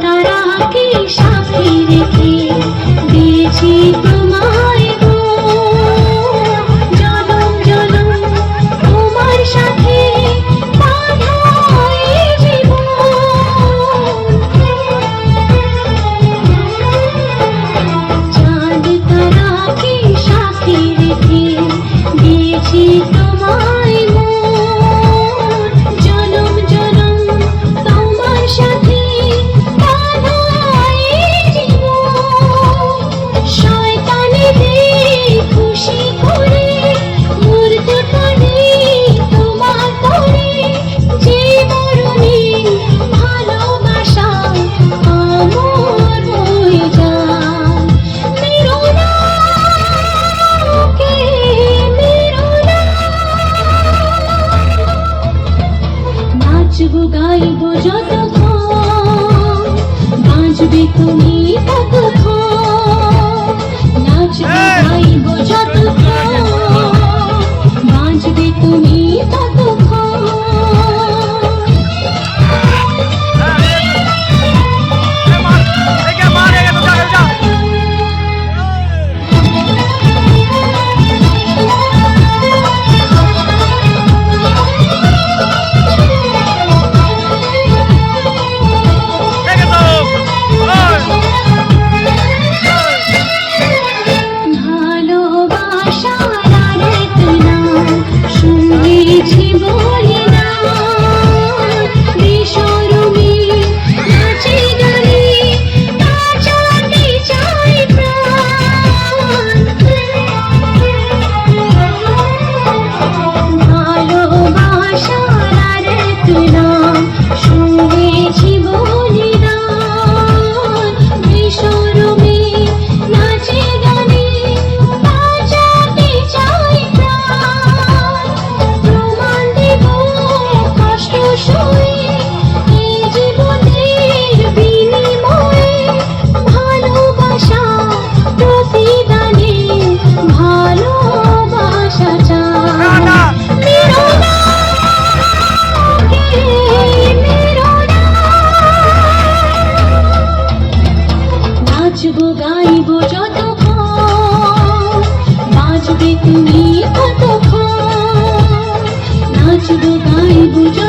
তারাকে সাথে রেখে দিয়েছি నీకు నీ పథకం শুধু তাই